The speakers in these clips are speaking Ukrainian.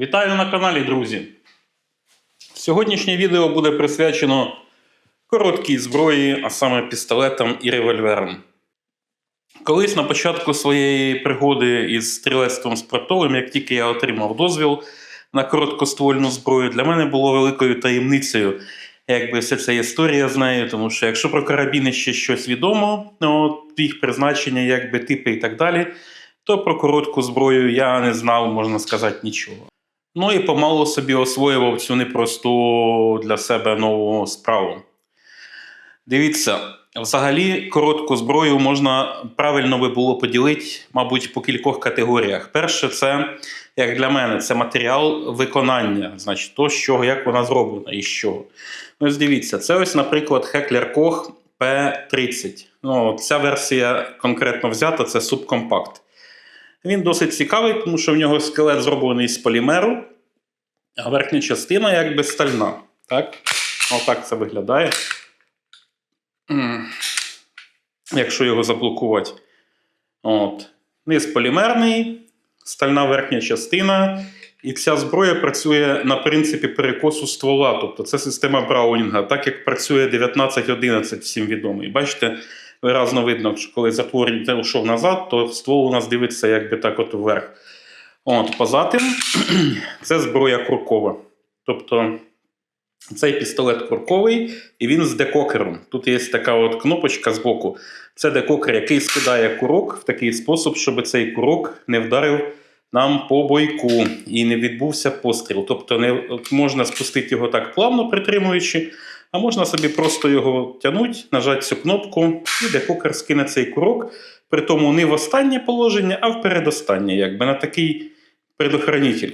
Вітаю на каналі, друзі! Сьогоднішнє відео буде присвячено короткій зброї, а саме пістолетам і револьверам. Колись на початку своєї пригоди із стрілецтвом спортовим, як тільки я отримав дозвіл на короткоствольну зброю, для мене було великою таємницею, якби вся ця історія з нею, тому що якщо про карабіни ще щось відомо, ну, от їх призначення, якби типи і так далі, то про коротку зброю я не знав, можна сказати, нічого. Ну і помалу собі освоював цю непросту для себе нову справу. Дивіться, взагалі коротку зброю можна правильно би було поділити, мабуть, по кількох категоріях. Перше, це, як для мене, це матеріал виконання, значить, то, з чого, як вона зроблена і з чого. Ну, ось дивіться, це ось, наприклад, Heckler Koch P30. Ну, ця версія конкретно взята, це субкомпакт. Він досить цікавий, тому що в нього скелет зроблений з полімеру, а верхня частина якби стальна. Так? Отак це виглядає. Якщо його заблокувати. От. Низ полімерний, стальна верхня частина. І ця зброя працює на принципі перекосу ствола. Тобто це система Браунінга, так як працює 1911, всім відомий. Бачите, виразно видно, що коли затвор йшов назад, то ствол у нас дивиться якби так от вверх. От, позатим це зброя куркова. Тобто цей пістолет курковий, і він з декокером. Тут є така от кнопочка з боку. Це декокер, який скидає курок в такий спосіб, щоб цей курок не вдарив нам по бойку і не відбувся постріл. Тобто не можна спустити його так плавно притримуючи, а можна собі просто його тягнути, нажати цю кнопку, і декокер скине цей курок. При тому не в останнє положення, а в передостаннє, якби на такий предохранитель.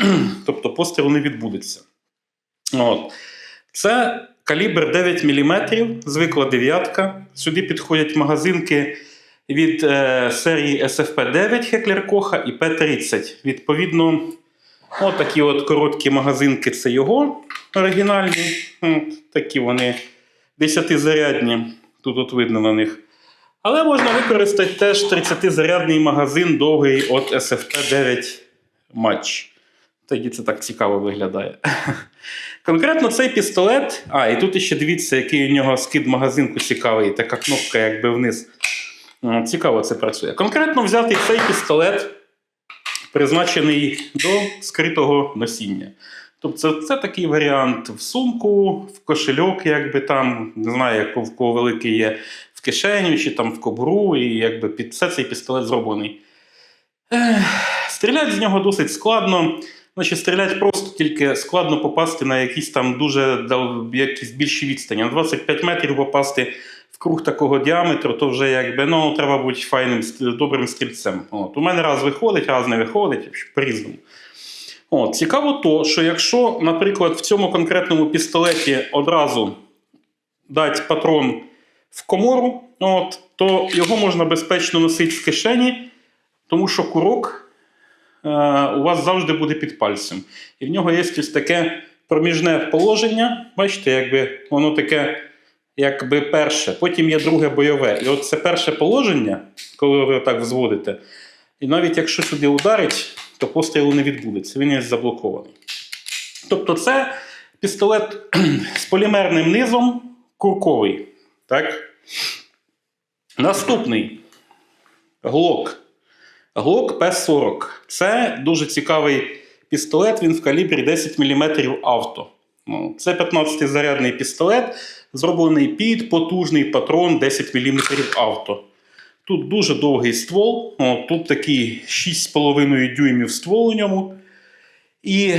тобто постріл не відбудеться. От. Це калібр 9 мм, звикла дев'ятка. Сюди підходять магазинки від е, серії SFP9 Heckler Koch і P30. Відповідно, от такі от короткі магазинки це його оригінальні. От, такі вони 10-зарядні. Тут от видно на них. Але можна використати теж 30-зарядний магазин довгий от SFP9 матч. Тоді це так цікаво виглядає. Конкретно цей пістолет. А, і тут ще дивіться, який у нього скид магазинку цікавий, така кнопка якби вниз. Цікаво це працює. Конкретно взятий цей пістолет призначений до скритого носіння. Тобто це, це такий варіант в сумку, в кошельок, якби там, не знаю, як в кого великий є, в кишеню чи там в кобуру, і якби під все цей пістолет зроблений. Стріляти з нього досить складно. Значить, стріляти просто тільки складно попасти на якісь там дуже якісь більші відстані. На 25 метрів попасти круг такого діаметру, то вже якби ну, треба бути файним, добрим стрільцем. От. У мене раз виходить, раз не виходить, по-різному. От. Цікаво то, що якщо, наприклад, в цьому конкретному пістолеті одразу дати патрон в комору, от, то його можна безпечно носити в кишені, тому що курок е, у вас завжди буде під пальцем. І в нього є ось таке проміжне положення. Бачите, якби воно таке, якби перше, потім є друге бойове. І от це перше положення, коли ви так взводите, і навіть якщо сюди ударить, то пострілу не відбудеться, він є заблокований. Тобто, це пістолет з полімерним низом курковий. Так? Наступний глок. Глок П-40. Це дуже цікавий пістолет, він в калібрі 10 мм авто. Ну, Це 15-зарядний пістолет, зроблений під потужний патрон 10 мм авто. Тут дуже довгий ствол, О, тут такий 6,5 дюймів ствол у ньому. І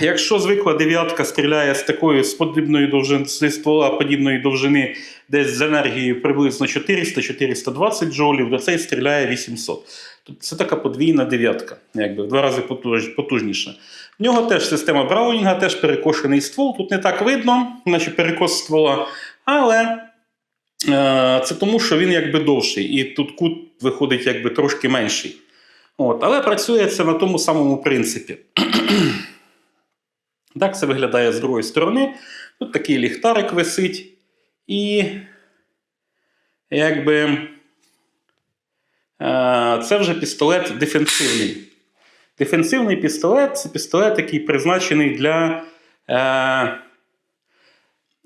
якщо звикла дев'ятка стріляє з такої з подібної довжини, ствола подібної довжини, десь з енергією приблизно 400-420 джоулів, до цей стріляє 800. Тобто це така подвійна дев'ятка, якби в два рази потужніша. В нього теж система Браунінга, теж перекошений ствол. Тут не так видно, наче перекос ствола, але е, це тому, що він якби довший, і тут кут виходить якби трошки менший. От, але працює це на тому самому принципі. Так це виглядає з другої сторони. Тут такий ліхтарик висить. І якби е, це вже пістолет дефенсивний. Дефенсивний пістолет це пістолет, який призначений для е,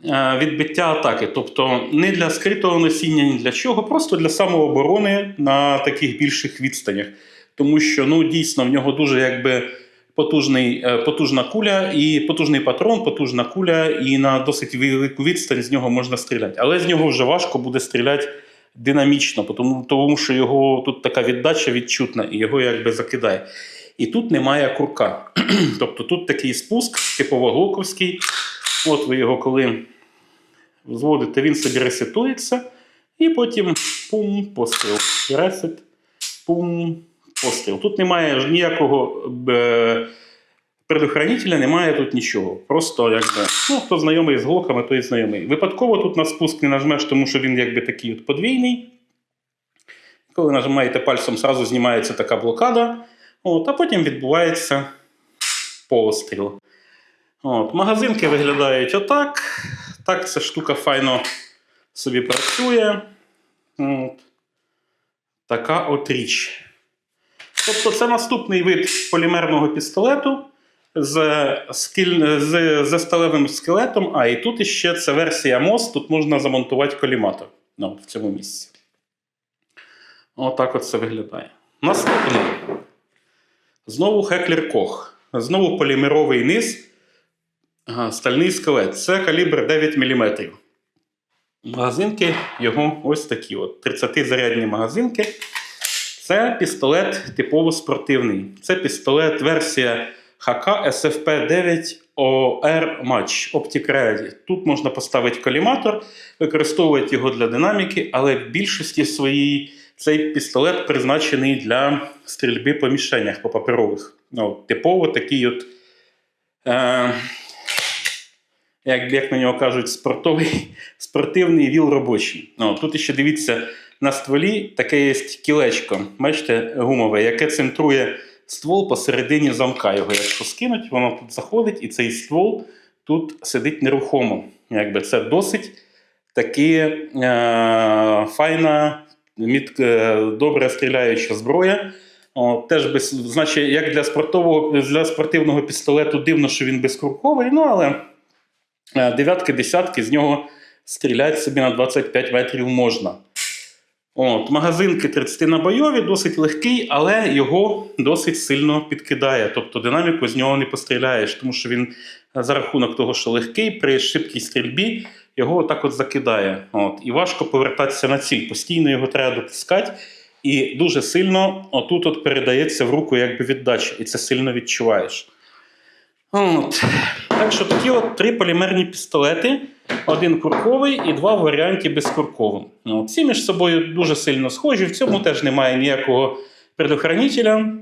е, відбиття атаки. Тобто не для скритого носіння, ні для чого, просто для самооборони на таких більших відстанях. Тому що ну, дійсно в нього дуже якби потужний, е, потужна куля і потужний патрон, потужна куля, і на досить велику відстань з нього можна стріляти. Але з нього вже важко буде стріляти динамічно, тому, тому що його тут така віддача відчутна і його якби закидає. І тут немає курка. тобто тут такий спуск, типово глоковський. От ви його коли зводите, він собі ресетується, і потім пум, постріл. Ресет, пум, постріл. Тут немає ніякого е, предохранителя, немає тут нічого. Просто якби, ну, хто знайомий з глоками, той знайомий. Випадково тут на спуск не нажмеш, тому що він якби такий от подвійний. Коли нажимаєте пальцем, зразу знімається така блокада, от, а потім відбувається постріл. От, магазинки виглядають отак. Так, ця штука файно собі працює. От. Така от річ. Тобто це наступний вид полімерного пістолету з, скіль... з, з сталевим скелетом. А і тут іще це версія МОС, тут можна замонтувати коліматор ну, в цьому місці. Отак от це виглядає. Наступний. Знову Хеклер Кох. Знову полімеровий низ. Стальний скелет. Це калібр 9 мм. Магазинки його ось такі: от 30-зарядні магазинки. Це пістолет типово спортивний. Це пістолет версія ХК SFP 9 OR Match Optic Ready. Тут можна поставити коліматор, використовувати його для динаміки, але в більшості своїй цей пістолет призначений для стрільби по мішенях по паперових. Ну, типово такий от. Е- як, як на нього кажуть, спортовий, спортивний віл робочий. Ну, тут ще дивіться, на стволі таке є кілечко, бачите, гумове, яке центрує ствол посередині замка. Його якщо скинуть, воно тут заходить, і цей ствол тут сидить нерухомо. Якби Це досить таки е, файна, мід, е, добре стріляюча зброя. О, теж без, значить, як для спортового, для спортивного пістолету дивно, що він безкурковий, ну але. Е, дев'ятки, десятки, з нього стріляти собі на 25 метрів можна. От, Магазинки 30 набойові, досить легкий, але його досить сильно підкидає. Тобто динаміку з нього не постріляєш, тому що він за рахунок того, що легкий, при шибкій стрільбі його отак от закидає. От, І важко повертатися на ціль. Постійно його треба дотискати. І дуже сильно отут от передається в руку якби віддача, і це сильно відчуваєш. От. Так що такі от три полімерні пістолети: один курковий і два в варіанті безкурковим. Ну, Всі між собою дуже сильно схожі, в цьому теж немає ніякого предохранителя.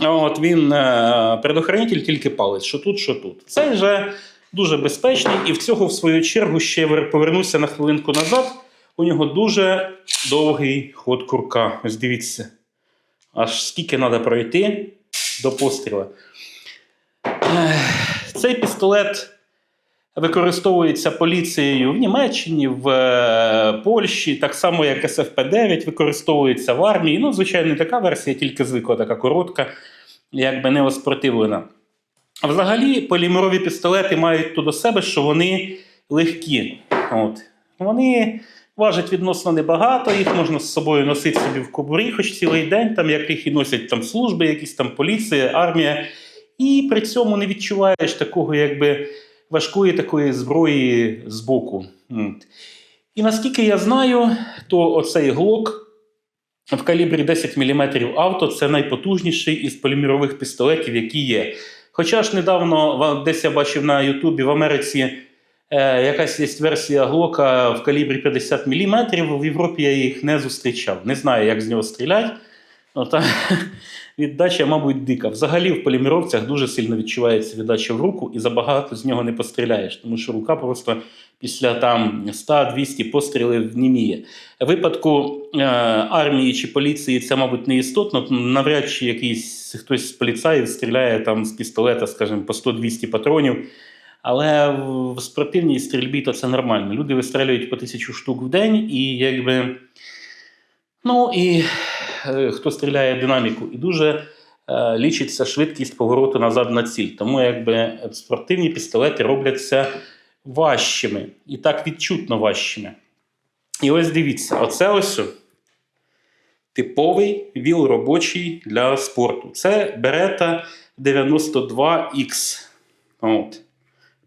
От Він е, предохранитель тільки палець, що тут, що тут. Цей вже дуже безпечний, і в цього, в свою чергу, ще повернуся на хвилинку назад. У нього дуже довгий ход курка. Ось дивіться. Аж скільки треба пройти до постріла. Цей пістолет використовується поліцією в Німеччині, в е, Польщі, так само, як СФП-9, використовується в армії. Ну, звичайно, не така версія, тільки звикла, така коротка, якби не оспортивлена. А взагалі, полімерові пістолети мають то до себе, що вони легкі. От. Вони важать відносно небагато, їх можна з собою носити собі в кобурі, хоч цілий день, там, як їх і носять там служби, якісь там поліція, армія. І при цьому не відчуваєш такого, якби важкої такої зброї з боку. І наскільки я знаю, то оцей глок в калібрі 10 мм авто це найпотужніший із полімірових пістолетів, які є. Хоча ж недавно десь я бачив на Ютубі в Америці е, якась є версія глока в калібрі 50 мм, в Європі я їх не зустрічав. Не знаю, як з нього стріляти. Віддача, мабуть, дика. Взагалі в поліміровцях дуже сильно відчувається віддача в руку, і забагато з нього не постріляєш, тому що рука просто після там 100-200 пострілів німіє. В випадку е, армії чи поліції це, мабуть, не істотно. Навряд чи якийсь хтось з поліцаїв стріляє там з пістолета, скажімо, по 100-200 патронів. Але в спортивній стрільбі то це нормально. Люди вистрілюють по тисячу штук в день, і якби. Ну і хто стріляє динаміку, і дуже е, лічиться швидкість повороту назад на ціль. Тому якби спортивні пістолети робляться важчими і так відчутно важчими. І ось дивіться, оце ось типовий віл робочий для спорту. Це Beretta 92X. От.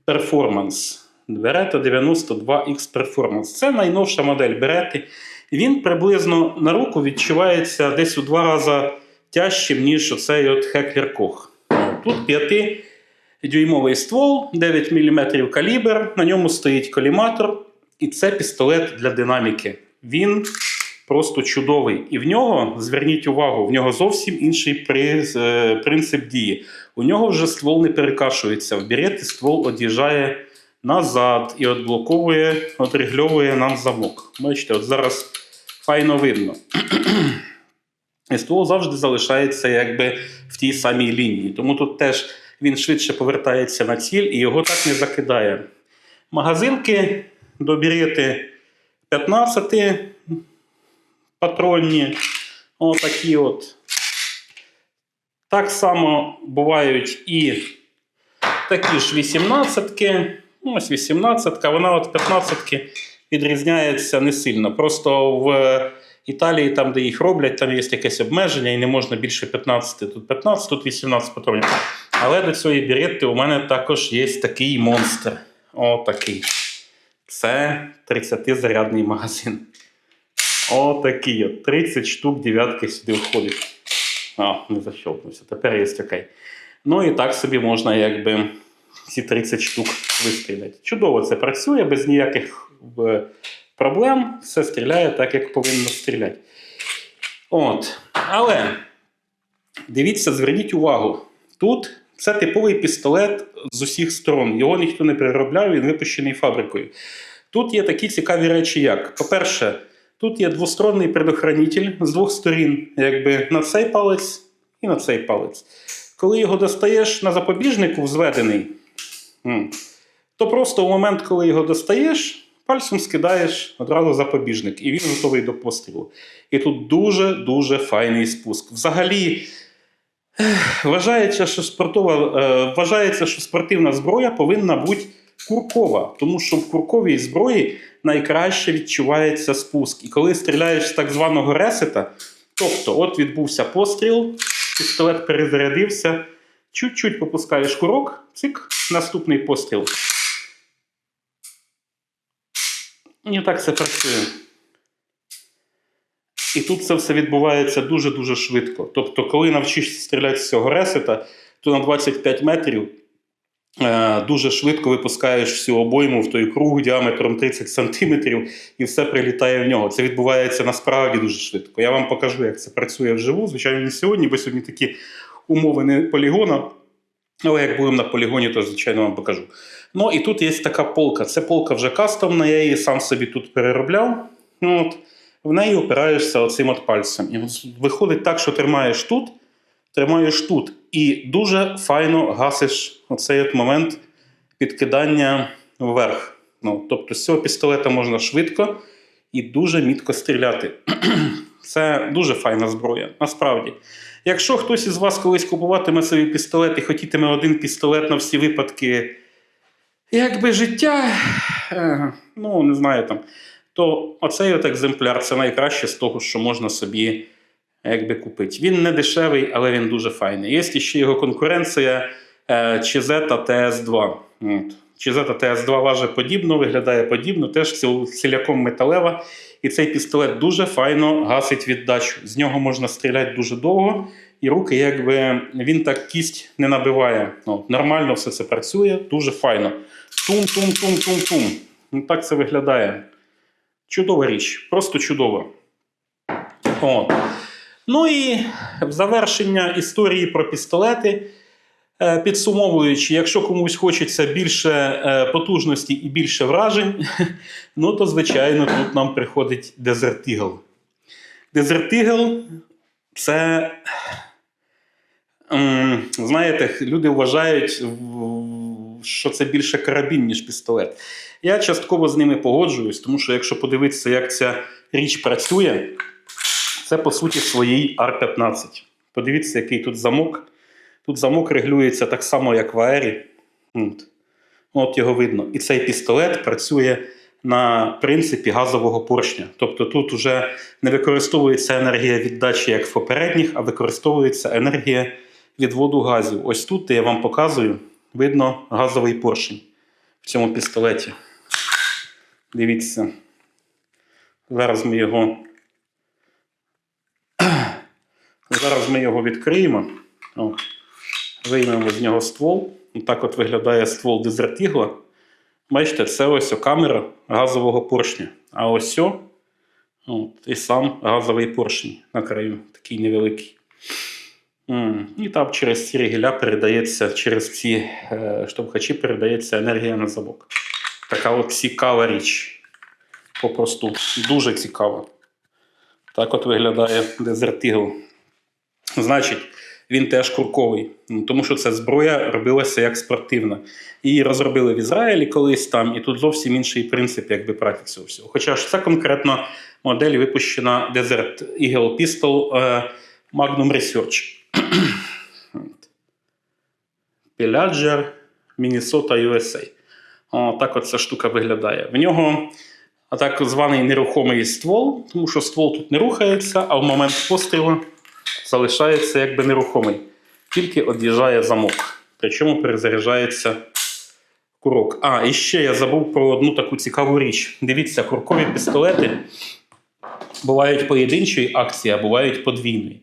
Performance. Beretta 92X Performance. Це найновша модель Beretta. Він приблизно на руку відчувається десь у два рази тяжчим, ніж оцей от Heckler Koch. Тут 5-дюймовий ствол, 9 мм калібр, на ньому стоїть коліматор, і це пістолет для динаміки. Він просто чудовий. І в нього, зверніть увагу, в нього зовсім інший е, принцип дії. У нього вже ствол не перекашується. В береті ствол од'їжджає назад і отблоковує, отригльовує нам замок. Бачите, от зараз файно видно. І ствол завжди залишається якби в тій самій лінії. Тому тут теж він швидше повертається на ціль і його так не закидає. Магазинки до берети 15 патронні. Отакі от. Так само бувають і такі ж 18-ки. Ну, Ось 18-ка, вона от 15-ки відрізняється не сильно. Просто в Італії, там, де їх роблять, там є якесь обмеження і не можна більше 15. Тут 15, тут 18 патронів. Але до цієї беретти у мене також є такий монстр. Отакий. Це 30-зарядний магазин. Отакий от. 30 штук дев'ятки сюди входить. А, не защелкнувся. Тепер є окей. Ну і так собі можна якби ці 30 штук вистріляти. Чудово це працює без ніяких проблем. Все стріляє так, як повинно стріляти. От. Але дивіться, зверніть увагу. Тут це типовий пістолет з усіх сторон. Його ніхто не переробляв, він випущений фабрикою. Тут є такі цікаві речі, як, по-перше, тут є двосторонній предохранитель з двох сторін, якби на цей палець і на цей палець. Коли його достаєш на запобіжнику зведений, то просто у момент, коли його достаєш, пальцем скидаєш одразу запобіжник, і він готовий до пострілу. І тут дуже-дуже файний спуск. Взагалі, вважається, що спортова, е, вважається, що спортивна зброя повинна бути куркова, тому що в курковій зброї найкраще відчувається спуск. І коли стріляєш з так званого ресета, тобто, от відбувся постріл, пістолет перезарядився, чуть-чуть попускаєш курок, цик, наступний постріл. І так це працює. І тут це все відбувається дуже-дуже швидко. Тобто, коли навчишся стріляти з цього ресета, то на 25 метрів е, дуже швидко випускаєш всю обойму в той круг діаметром 30 сантиметрів, і все прилітає в нього. Це відбувається насправді дуже швидко. Я вам покажу, як це працює вживу. Звичайно, не сьогодні, бо сьогодні такі умови не полігона. Але як будемо на полігоні, то звичайно вам покажу. Ну і тут є така полка. Це полка вже кастомна, я її сам собі тут переробляв. Ну, От. В неї опираєшся оцим от пальцем. І виходить так, що тримаєш тут, тримаєш тут. І дуже файно гасиш оцей от момент підкидання вверх. Ну, тобто з цього пістолета можна швидко і дуже мітко стріляти. Це дуже файна зброя, насправді. Якщо хтось із вас колись купуватиме собі пістолет і хотітиме один пістолет на всі випадки, якби життя, е, ну не знаю там, то оцей от екземпляр це найкраще з того, що можна собі якби купити. Він не дешевий, але він дуже файний. Є ще його конкуренція е, Чизета TS2. От. Чизета TS2 важить подібно, виглядає подібно, теж ціляком металева. І цей пістолет дуже файно гасить віддачу. З нього можна стріляти дуже довго, і руки, якби він так кість не набиває. Ну, нормально все це працює, дуже файно. Тум-тум-тум-тум-тум. Ну, так це виглядає. Чудова річ, просто чудова. Ну і в завершення історії про пістолети. Е, Підсумовуючи, якщо комусь хочеться більше е, потужності і більше вражень, ну то, звичайно, тут нам приходить Desert Eagle. Desert Eagle – це, знаєте, люди вважають, що це більше карабін, ніж пістолет. Я частково з ними погоджуюсь, тому що якщо подивитися, як ця річ працює, це по суті своїй Ар-15. Подивіться, який тут замок. Тут замок регулюється так само, як в аері. От. От його видно. І цей пістолет працює на принципі газового поршня. Тобто тут вже не використовується енергія віддачі, як в попередніх, а використовується енергія відводу газів. Ось тут я вам показую, видно газовий поршень в цьому пістолеті. Дивіться. Зараз ми його. Зараз ми його відкриємо. О, виймемо з нього ствол. Так от виглядає ствол Eagle. Бачите, це ось камера газового поршня. А ось о, от, і сам газовий поршень на краю, такий невеликий. І там через ці регіля передається, через ці е, штовхачі передається енергія на замок. Така от цікава річ. Попросту дуже цікава. Так от виглядає Desert Eagle. Значить, він теж курковий, тому що ця зброя робилася як спортивна. Її розробили в Ізраїлі колись там, і тут зовсім інший принцип якби праці цього всього. Хоча ж це конкретно модель випущена Desert Eagle Pistol е, Magnum Research. Pillager, Minnesota, USA. О, так от ця штука виглядає. В нього так званий нерухомий ствол, тому що ствол тут не рухається, а в момент пострілу залишається якби нерухомий. Тільки од'їжджає замок. Причому перезаряджається курок. А, і ще я забув про одну таку цікаву річ. Дивіться, куркові пістолети бувають поєдинчої акції, а бувають подвійної.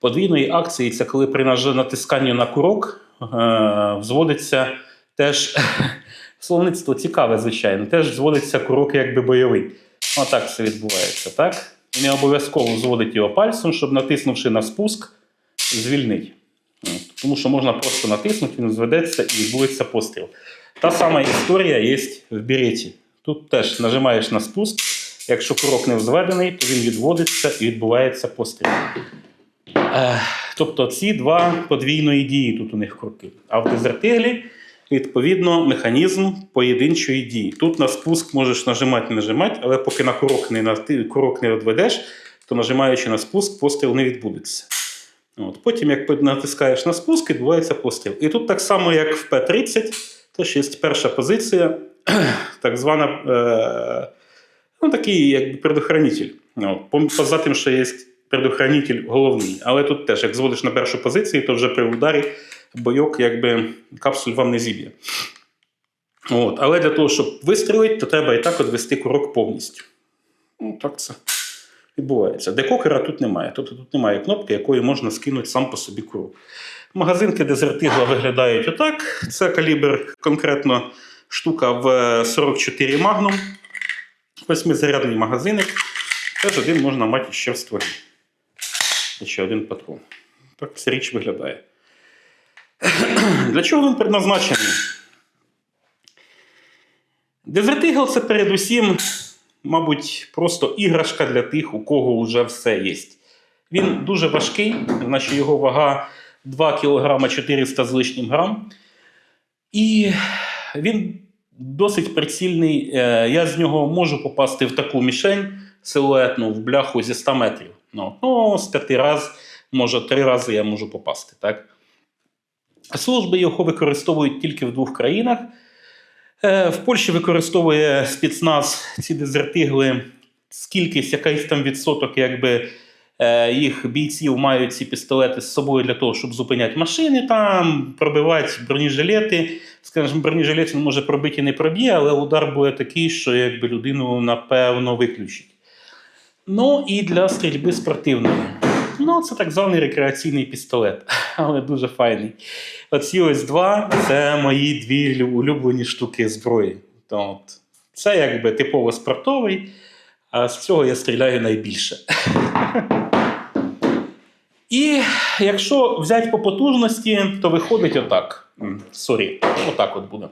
Подвійної акції це коли при натисканні на курок е- взводиться теж словництво цікаве, звичайно, теж зводиться курок якби бойовий. Отак це відбувається, так? Не обов'язково зводити його пальцем, щоб натиснувши на спуск, звільнити. От. Тому що можна просто натиснути, він зведеться і відбудеться постріл. Та сама історія є в береті. Тут теж нажимаєш на спуск. Якщо курок не взведений, то він відводиться і відбувається постріл. Тобто ці два подвійної дії тут у них круки. А в дезертиглі, відповідно, механізм поєдинчої дії. Тут на спуск можеш нажимати, нажимати, але поки на курок не, нати- курок не відведеш, то нажимаючи на спуск, постріл не відбудеться. От. Потім, як натискаєш на спуск, відбувається постріл. І тут так само, як в П-30, теж є перша позиція, так звана е, ну, такий якби предохранитель. Поза тим, що є предохранитель головний. Але тут теж, як зводиш на першу позицію, то вже при ударі бойок якби капсуль вам не зіб'є. От. Але для того, щоб вистрілити, то треба і так відвести курок повністю. Ну, так це відбувається. Декокера тут немає. Тобто тут немає кнопки, якою можна скинути сам по собі курок. Магазинки дезертигла виглядають отак. Це калібр конкретно штука в 44 Magnum. Восьмизарядний магазинник. Теж один можна мати ще в стволі. Ще один патрон. Так ця річ виглядає. Для чого він предназначений? Eagle це передусім, мабуть, просто іграшка для тих, у кого вже все є. Він дуже важкий, значить його вага 2 кг 400 з лишнім грам. І він досить прицільний. Е, Я з нього можу попасти в таку мішень силуетну, в бляху зі 100 метрів. Ну, ну з п'яти разів, може, три рази я можу попасти. Так? Служби його використовують тільки в двох країнах. Е, В Польщі використовує спецназ ці дезертигли. Скількись, якийсь там відсоток, якби е, їх бійців мають ці пістолети з собою для того, щоб зупиняти машини, там пробивати бронежилети. Скажімо, бронежилет може пробити і не проб'є, але удар буде такий, що якби людину напевно виключить. Ну і для стрільби спортивної. Ну, це так званий рекреаційний пістолет, але дуже файний. Оці ось два це мої дві улюблені штуки зброї. От. Це якби типово спортовий, а з цього я стріляю найбільше. І якщо взяти по потужності, то виходить отак. Сорі, отак от буде.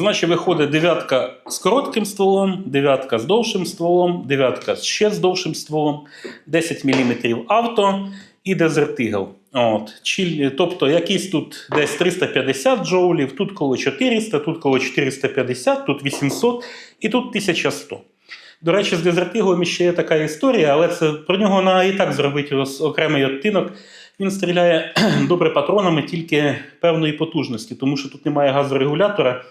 Значить, виходить дев'ятка з коротким стволом, дев'ятка з довшим стволом, дев'ятка ще з довшим стволом, 10 мм авто і Eagle. От. Тобто якісь тут десь 350 джоулів, тут коло 400, тут коло 450, тут 800 і тут 1100. До речі, з дезертиглом ще є така історія, але це про нього на і так зробити окремий оттинок. Він стріляє добре патронами тільки певної потужності, тому що тут немає газорегулятора.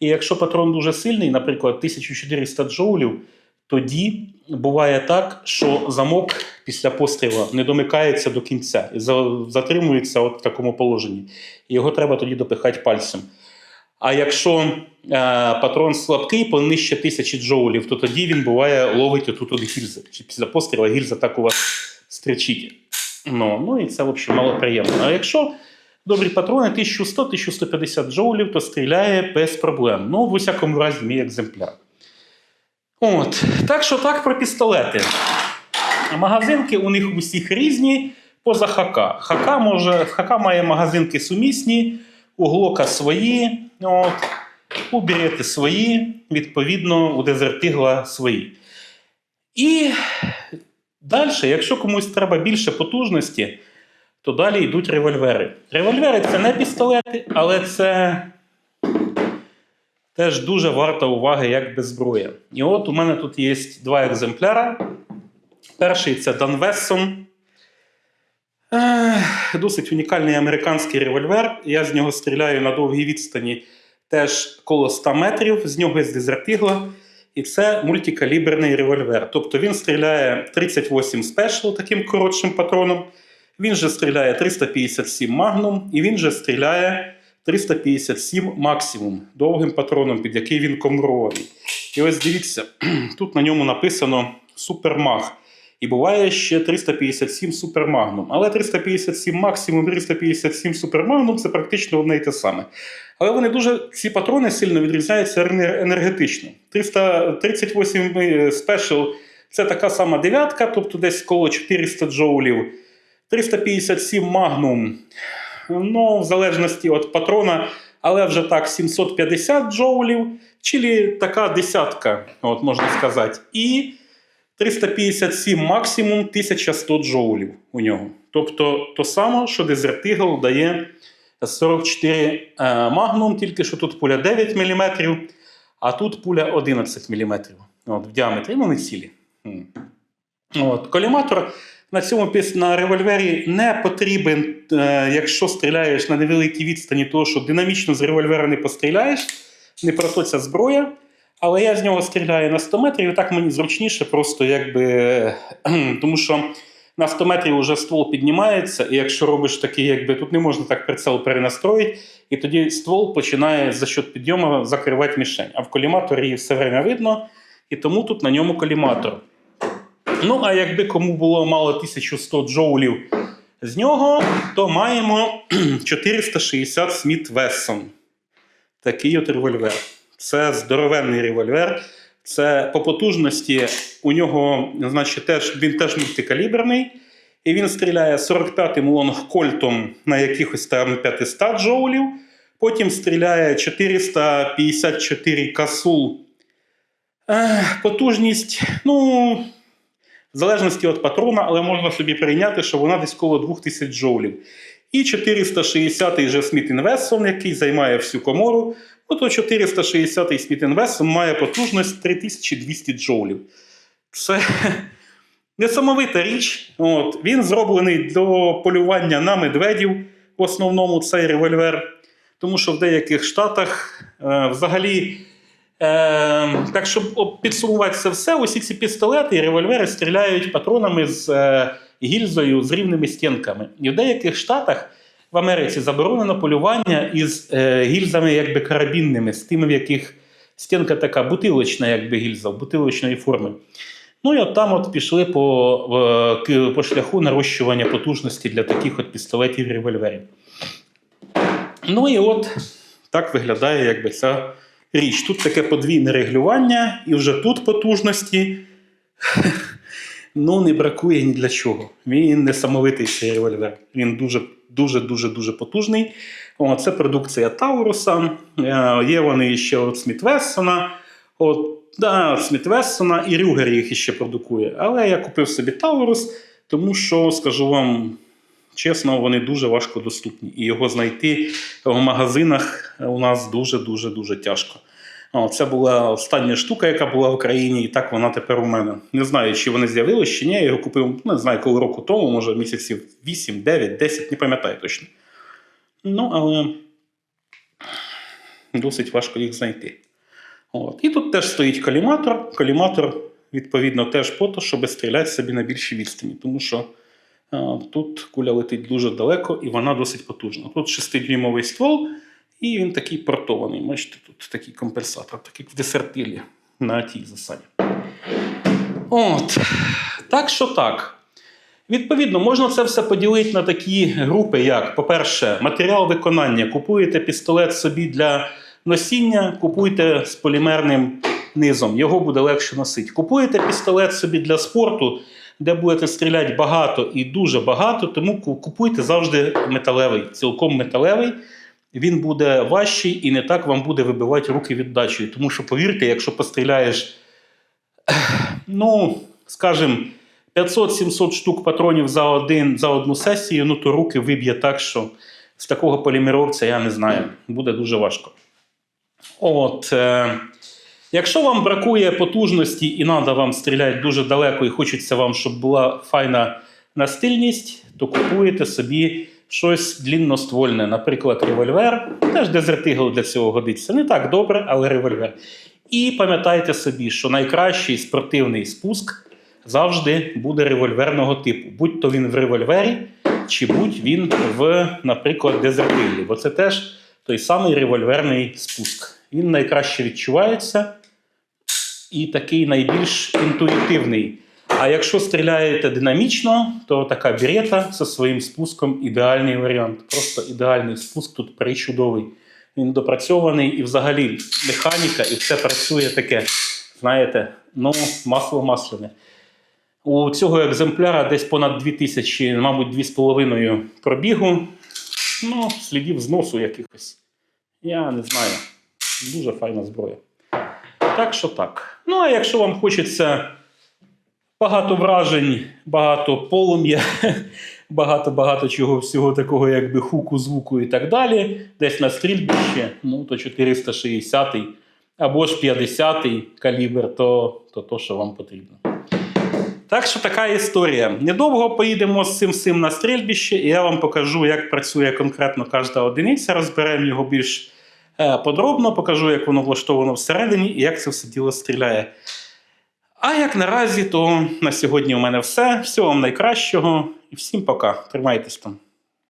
І якщо патрон дуже сильний, наприклад, 1400 джоулів, тоді буває так, що замок після пострілу не домикається до кінця і затримується от в такому положенні. Його треба тоді допихати пальцем. А якщо е, патрон слабкий, понижче 1000 джоулів, то тоді він буває ловить отут от гільзи. Чи після пострілу гільза так у вас стрічить. Ну, ну і це, в общем, мало приємно. А якщо добрі патрони 1100-1150 джоулів, то стріляє без проблем. Ну, в усякому разі, мій екземпляр. От. Так що так про пістолети. Магазинки у них усіх різні поза ХК. ХК, може, ХК має магазинки сумісні, у Глока свої, от, у Берети свої, відповідно, у Дезертигла свої. І далі, якщо комусь треба більше потужності, то далі йдуть револьвери. Револьвери це не пістолети, але це теж дуже варта уваги, як без зброї. І от у мене тут є два екземпляри. Перший це Дан Вессон. Ех, Досить унікальний американський револьвер. Я з нього стріляю на довгій відстані теж коло 100 метрів, з нього з дезертигла. І це мультикаліберний револьвер. Тобто він стріляє 38 Special таким коротшим патроном. Він же стріляє 357 Magnum, і він же стріляє 357 максимум довгим патроном, під який він комрований. І ось дивіться, тут на ньому написано Супермаг. І буває ще 357 супермагнум. Але 357 максимум, 357 супермагнум це практично одне і те саме. Але вони дуже, ці патрони сильно відрізняються енергетично. 338 Special це така сама дев'ятка, тобто десь коло 400 джоулів. 357 Magnum, ну, в залежності від патрона, але вже так 750 джоулів, чи така десятка, от можна сказати. І 357 максимум 1100 джоулів у нього. Тобто то саме, що Desert Eagle дає 44 е, Magnum, тільки що тут пуля 9 мм, а тут пуля 11 мм от, в діаметрі, ну не цілі. От, коліматор на цьому на револьвері не потрібен, е, якщо стріляєш на невеликій відстані, тому що динамічно з револьвера не постріляєш, не про ця зброя. Але я з нього стріляю на 100 метрів, і так мені зручніше, просто якби. Тому що на 100 метрів вже ствол піднімається, і якщо робиш такий, якби тут не можна так прицел перенастроїти, і тоді ствол починає за счет підйому закривати мішень. А в коліматорі все время видно, і тому тут на ньому коліматор. Ну, а якби кому було мало 1100 джоулів з нього, то маємо 460 Сміт Вессон. Такий от револьвер. Це здоровенний револьвер. Це по потужності у нього, значить, теж, він теж мультикаліберний. І він стріляє 45-м лонгкольтом на якихось там 500 джоулів. Потім стріляє 454 касул. Потужність, ну, в залежності від патрона, але можна собі прийняти, що вона десь коло 2000 джоулів. І 460-й же Сміт Вессон, який займає всю комору, ну то 460-й Сміт Вессон має потужність 3200 джоулів. Це несамовита річ. От. Він зроблений до полювання на медведів, в основному цей револьвер. Тому що в деяких штатах е, взагалі. Е, так, щоб підсумувати це все, усі ці пістолети і револьвери стріляють патронами з е, гільзою з рівними стінками. І в деяких штатах в Америці заборонено полювання із е, гільзами якби карабінними, з тими, в яких стінка така бутилочна, якби гільза, бутилочної форми. Ну і от там от пішли по, к- по шляху нарощування потужності для таких от пістолетів і револьверів. Ну і от так виглядає якби ця річ. Тут таке подвійне регулювання, і вже тут потужності ну, не бракує ні для чого. Він несамовитий цей револьвер. Він дуже, дуже, дуже, потужний. О, це продукція Тауруса. Е, Є вони ще від Сміт Вессона. От, да, Сміт Вессона і Рюгер їх іще продукує. Але я купив собі Таурус, тому що, скажу вам чесно, вони дуже важко доступні. І його знайти в магазинах у нас дуже-дуже дуже тяжко. Це була остання штука, яка була в Україні, і так вона тепер у мене. Не знаю, чи вони з'явилися, чи ні. Я його купив, не знаю, коли року тому, може місяців 8, 9, 10, не пам'ятаю точно. Ну, але досить важко їх знайти. От. І тут теж стоїть коліматор. Коліматор, відповідно, теж по то, щоб стріляти собі на більшій відстані, тому що тут куля летить дуже далеко і вона досить потужна. Тут 6-дюймовий ствол, і він такий портований. Бачите, тут такий компенсатор, так як в десертилі на тій засаді. От. Так що так. Відповідно, можна це все поділити на такі групи, як, по-перше, матеріал виконання. Купуєте пістолет собі для носіння, купуйте з полімерним низом, його буде легше носити. Купуєте пістолет собі для спорту, де будете стріляти багато і дуже багато, тому купуйте завжди металевий, цілком металевий. Він буде важчий і не так вам буде вибивати руки віддачею. Тому що, повірте, якщо постріляєш, ну, скажімо, 500-700 штук патронів за, один, за одну сесію, ну то руки виб'є так, що з такого полімеровця я не знаю, буде дуже важко. От, е, якщо вам бракує потужності і треба вам стріляти дуже далеко, і хочеться вам, щоб була файна настильність, то купуєте собі щось длінноствольне, наприклад, револьвер. Теж Eagle для цього годиться. Не так добре, але револьвер. І пам'ятайте собі, що найкращий спортивний спуск завжди буде револьверного типу. Будь то він в револьвері, чи будь він в, наприклад, дезертилі. Бо це теж той самий револьверний спуск. Він найкраще відчувається і такий найбільш інтуїтивний. А якщо стріляєте динамічно, то така берета зі своїм спуском ідеальний варіант. Просто ідеальний спуск тут причудовий. Він допрацьований і взагалі механіка, і все працює таке, знаєте, ну, масло масляне. У цього екземпляра десь понад 2000, мабуть, 2,5 пробігу. Ну, слідів зносу якихось. Я не знаю. Дуже файна зброя. Так що так. Ну, а якщо вам хочеться багато вражень, багато полум'я, багато-багато чого всього такого, якби хуку, звуку і так далі, десь на стрільбище, ну, то 460 або ж 50 калібр, то, то то, що вам потрібно. Так що така історія. Недовго поїдемо з цим всім на стрільбище, і я вам покажу, як працює конкретно кожна одиниця. Розберемо його більш подробно, покажу, як воно влаштовано всередині і як це все діло стріляє. А як наразі, то на сьогодні у мене все. Всього вам найкращого і всім пока. Тримайтесь там.